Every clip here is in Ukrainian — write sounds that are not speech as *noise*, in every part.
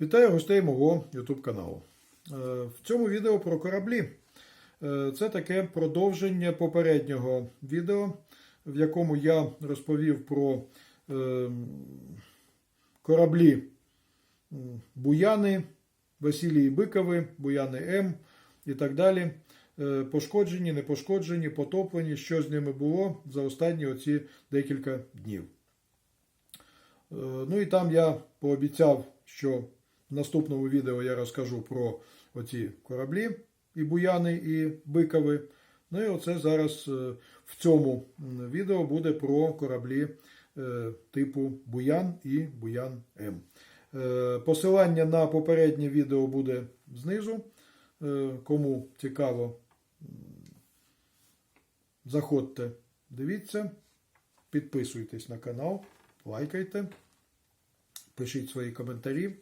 Вітаю гостей мого YouTube каналу. Е, В цьому відео про кораблі. Е, Це таке продовження попереднього відео, в якому я розповів про е, кораблі Буяни, Василії Бикови, Буяни М і так далі. Е, Пошкоджені, не пошкоджені, потоплені, що з ними було за останні оці декілька днів. Ну і там я пообіцяв, що в наступному відео я розкажу про оці кораблі і буяни, і бикови. Ну і оце зараз е, в цьому відео буде про кораблі е, типу Буян і Буян М. Е, Посилання на попереднє відео буде знизу. Кому цікаво, заходьте, дивіться, підписуйтесь на канал, лайкайте, пишіть свої коментарі.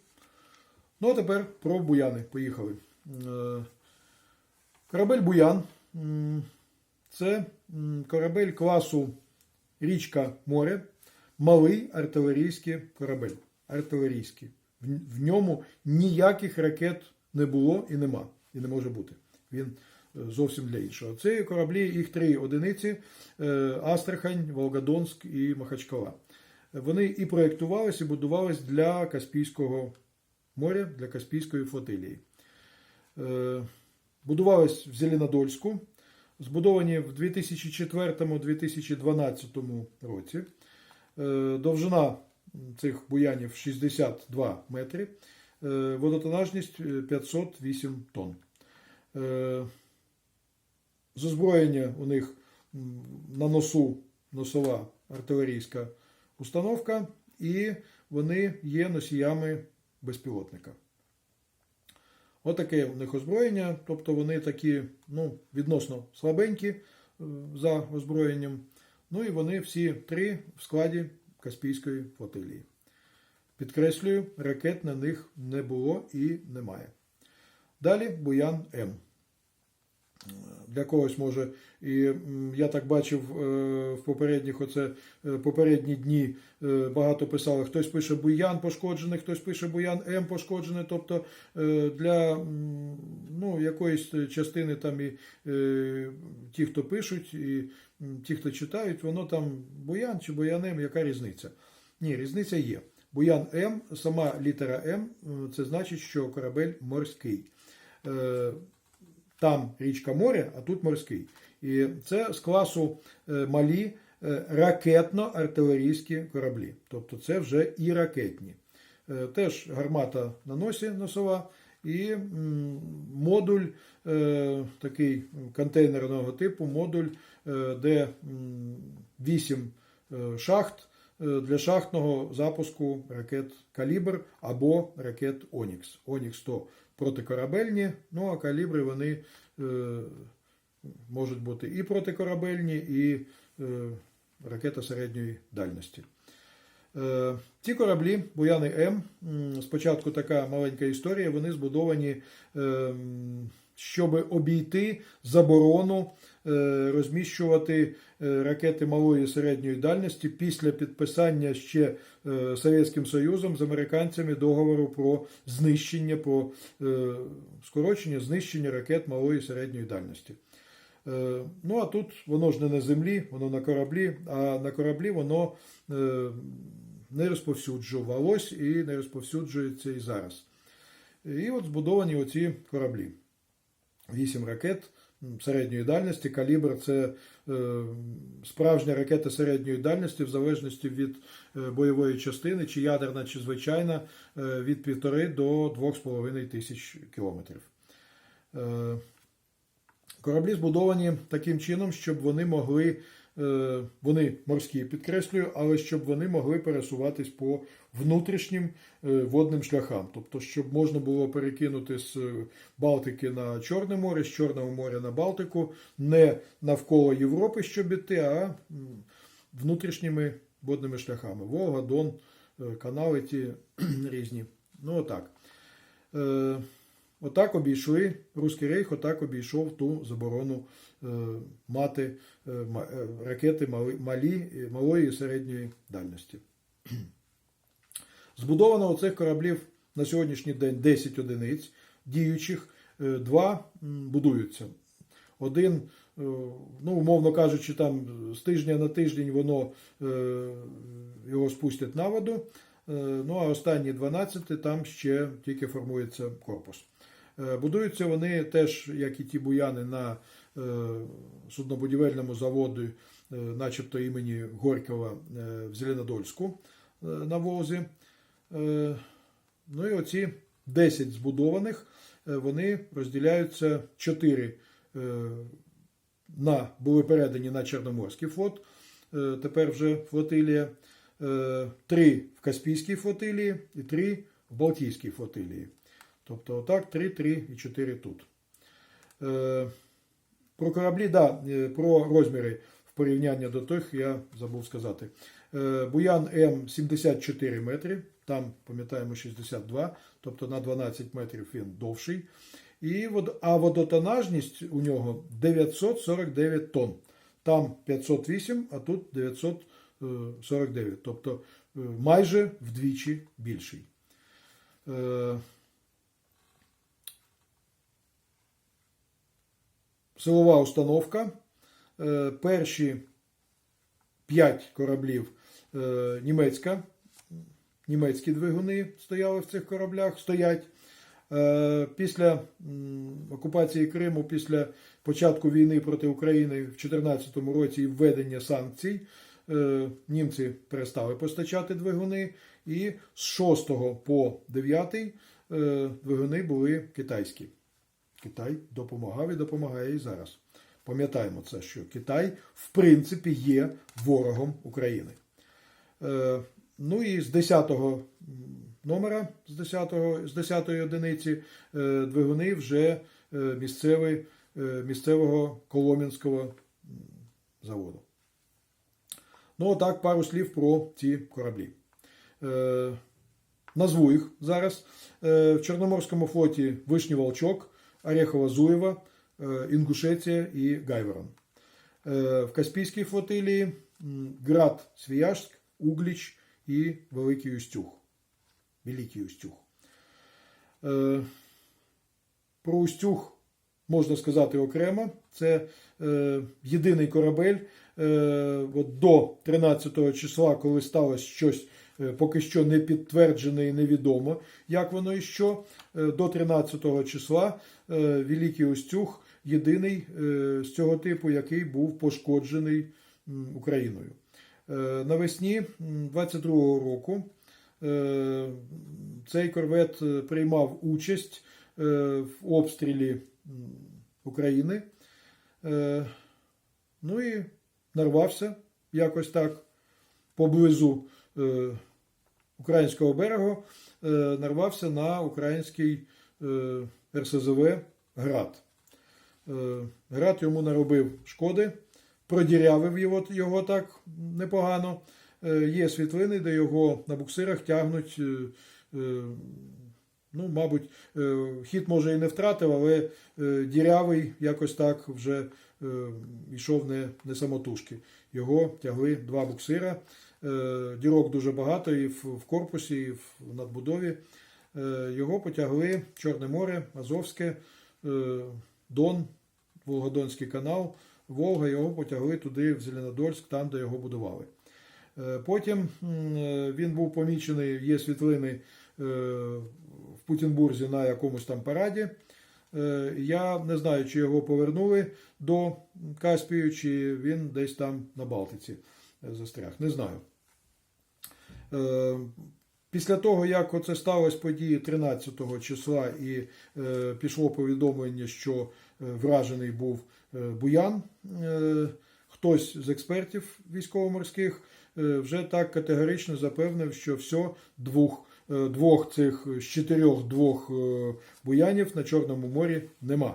Ну, а тепер про буяни. Поїхали. Е, Корабель Буян це корабель класу Річка Море, малий артилерійський корабель. Артилерійський. В- ньому ніяких ракет не було і нема, і не може бути. Він е, зовсім для іншого. Це кораблі, їх три одиниці: е, Астрахань, Волгодонськ і Махачкала. Вони і проєктувалися, і будувались для Каспійського моря, для Каспійської флотилії. Е, Будувались в Зеленодольську, збудовані в 2004-2012 році. Е, Довжина цих буянів 62 метри, е, водотонажність е, 508 тонн. Е, З озброєння у них на носу носова артилерійська установка, і вони є носіями безпілотника. Отаке у них озброєння, тобто вони такі ну, відносно слабенькі е, за озброєнням. Ну і вони всі три в складі Каспійської флотилії. Підкреслюю, ракет на них не було і немає. Далі Буян М. Для когось може, і я так бачив е, в попередніх оце, е, попередні дні е, багато писали, хтось пише Буян пошкоджений, хтось пише Буян М пошкоджений. Тобто для ну, якоїсь частини там і ті, хто пишуть, і ті, хто читають, воно там Буян чи Буян М, яка різниця? Ні, різниця є. Буян М, сама літера М, це значить, що корабель морський. Там річка море, а тут морський. І це з класу е, малі е, ракетно-артилерійські кораблі. Тобто це вже і ракетні. Е, Теж гармата на носі носова і модуль такий контейнерного типу, модуль, де 8 шахт для шахтного запуску ракет Калібр або ракет Онікс. Онікс то протикорабельні, ну а калібри вони е, можуть бути і протикорабельні, і е, ракета середньої дальності. Е, Ці кораблі Буяни М, спочатку така маленька історія, вони збудовані, е, щоб обійти заборону розміщувати е, ракети малої і середньої дальності після підписання ще е, Совєтським Союзом з американцями договору про знищення, про е, скорочення знищення ракет малої і середньої дальності. Е, Ну а тут воно ж не на землі, воно на кораблі, а на кораблі воно е, не розповсюджувалось і не розповсюджується і зараз. І от збудовані оці кораблі. Вісім ракет середньої дальності. Калібр це е, справжня ракета середньої дальності, в залежності від е, бойової частини, чи ядерна, чи звичайна, е, від 1,5 до 2,5 тисяч кілометрів. Кораблі збудовані таким чином, щоб вони могли, вони морські, підкреслюю, але щоб вони могли пересуватись по внутрішнім е, водним шляхам. Тобто, щоб можна було перекинути з е, Балтики на Чорне море, з Чорного моря на Балтику, не навколо Європи, щоб іти, а внутрішніми водними шляхами. Волга, Дон, е, канали ті *clears throat* різні. Ну, отак. Отак обійшли Руський рейх, отак обійшов ту заборону е, мати е, е, ракети малі, малої і середньої дальності. *clears throat* Збудовано у цих кораблів на сьогоднішній день 10 одиниць діючих, два будуються. Один, ну, умовно кажучи, там з тижня на тиждень воно його спустять на воду. Е, Ну а останні 12 там ще тільки формується корпус. Е, Будуються вони теж, як і ті буяни, на е, суднобудівельному заводі, начебто імені Горького в Зеленодольську на возі. Ну і оці 10 збудованих, вони розділяються 4 на, були передані на Чорноморський флот, тепер вже флотилія, 3 в Каспійській флотилії і 3 в Балтійській флотилії. Тобто отак 3, 3 і 4 тут. Е, Про кораблі, да, е, про розміри в порівнянні до тих я забув сказати. Е, Буян М 74 метри, там, пам'ятаємо, 62, тобто на 12 метрів він довший. І, а водотонажність у нього 949 тонн. Там 508, а тут 949, тобто е, майже вдвічі більший. Е, Силова установка. Е, Перші 5 кораблів німецька. Німецькі двигуни стояли в цих кораблях, стоять. Після окупації Криму, після початку війни проти України в 2014 році і введення санкцій, німці перестали постачати двигуни, і з 6 по 9 е, двигуни були китайські. Китай допомагав і допомагає і зараз. Пам'ятаємо це, що Китай, в принципі, є ворогом України. Е, ну і з 10-го номера, з 10-го, з 10-ї одиниці, е, двигуни вже е, місцевий, е, місцевого Коломінського заводу. Ну, отак, пару слів про ці кораблі. Е, назву їх зараз. Е, в Чорноморському флоті Вишній Волчок, Орехова Зуєва, е, Інгушетія і Гайворон. В Каспійській флотилії Град Свіяжськ, Угліч і Великий Устюг. Великий Устюг. Про Устюг можна сказати окремо. Це е, єдиний корабель. Е, от до 13 числа, коли сталося щось е, поки що не підтверджене і невідомо, як воно і що. Е, до 13 числа е, Великий Устюг єдиний з цього типу, який був пошкоджений Україною. Навесні 22-го року цей корвет приймав участь в обстрілі України. Е, Ну і нарвався якось так поблизу е, українського берегу, е, нарвався на український РСЗВ Град. Град йому наробив шкоди, продірявив його, його так непогано. Є світлини, де його на буксирах тягнуть. Ну, мабуть, е, хід може і не втратив, але е, дірявий якось так вже е, йшов не, не самотужки. Його тягли два буксира. Дірок дуже багато і в, корпусі, і в надбудові. Його потягли Чорне море, Азовське, Дон, Волгодонський канал, Волга, його потягли туди, в Зеленодольськ, там, де його будували. Потім він був помічений, є світлини в Путінбурзі на якомусь там параді. Е, Я не знаю, чи його повернули до Каспію, чи він десь там на Балтиці е, застряг. Не знаю. Е, Після того, як оце сталося події 13 числа і е, пішло повідомлення, що е, вражений був е, Буян, е, хтось з експертів військово-морських е, вже так категорично запевнив, що все двох, е, двох цих з чотирьох двох е, буянів на Чорному морі нема.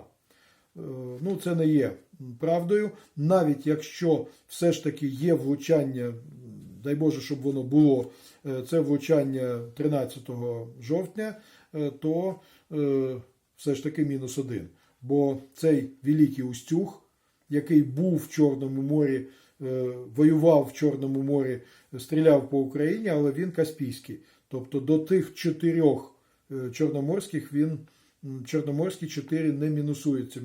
Е, Ну, це не є правдою, навіть якщо все ж таки є влучання, дай Боже, щоб воно було, е, це влучання 13 жовтня, е, то е, все ж таки мінус один. Бо цей Великий Устюг, який був в Чорному морі, е, воював в Чорному морі, стріляв по Україні, але він Каспійський. Тобто до тих чотирьох е, чорноморських він Чорноморські 4 не мінусується.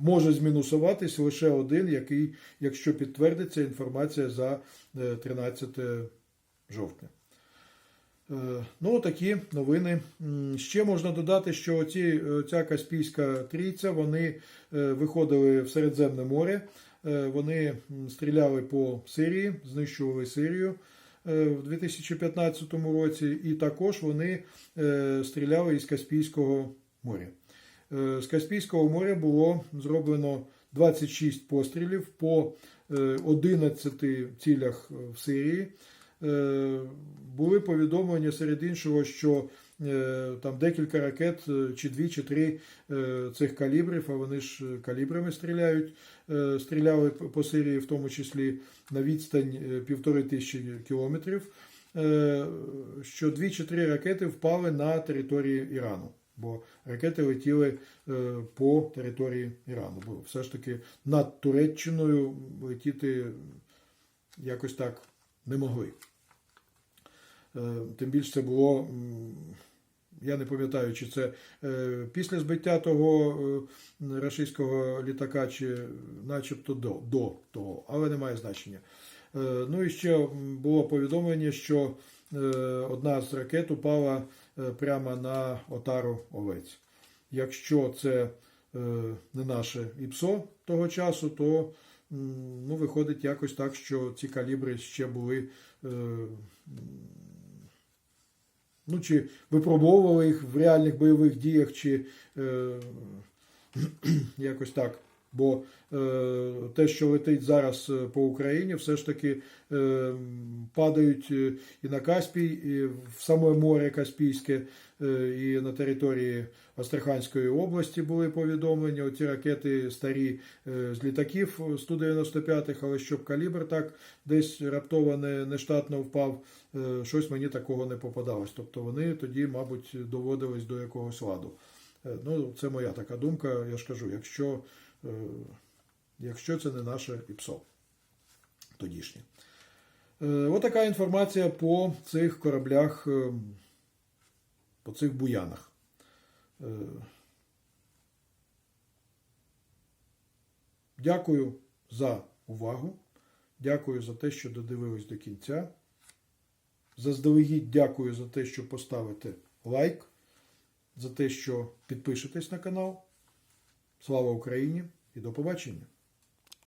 Може змінусуватись лише один, який, якщо підтвердиться інформація за е, 13 жовтня. Е, Ну, такі новини. Ще можна додати, що ці, е, ця Каспійська трійця вони е, виходили в Середземне море, Е, вони стріляли по Сирії, знищували Сирію е, в 2015 році, і також вони е, стріляли із Каспійського моря. Е, З Каспійського моря було зроблено 26 пострілів по е, 11 цілях в Сирії. Е, Були повідомлення серед іншого, що е, там декілька ракет, е, чи дві, чи три е, цих калібрів, а вони ж е, калібрами стріляють, е, стріляли по Сирії, в тому числі на відстань е, півтори тисячі кілометрів, е, що дві чи три ракети впали на території Ірану. Бо ракети летіли е, по території Ірану. Бо все ж таки над Туреччиною летіти якось так не могли. Е, Тим більше це було, я не пам'ятаю, чи це е, після збиття того е, рашистського літака, чи начебто до, до того, але не має значення. Е, Ну і ще було повідомлення, що одна з ракет упала прямо на отару овець. Якщо це не наше ІПСО того часу, то ну, виходить якось так, що ці калібри ще були. Ну, чи випробовували їх в реальних бойових діях, чи е, *clears throat* якось так. Бо е, те, що летить зараз е, по Україні, все ж таки е, падають е, і на Каспій, і в саме море Каспійське, і на території Астраханської області були повідомлення. Оці ракети старі е, з літаків Су-95, але щоб калібр так десь раптово не, нештатно впав, е, щось мені такого не попадалось. Тобто вони тоді, мабуть, доводились до якогось ладу. Е, Ну, це моя така думка. Я ж кажу, якщо, е, якщо це не наше ІПСО тодішнє. Е, Отака інформація по цих кораблях, е, по цих буянах. Е, Дякую за увагу. Дякую за те, що додивились до кінця. Заздалегідь дякую за те, що поставите лайк, за те, що підпишетесь на канал. Слава Україні і до побачення!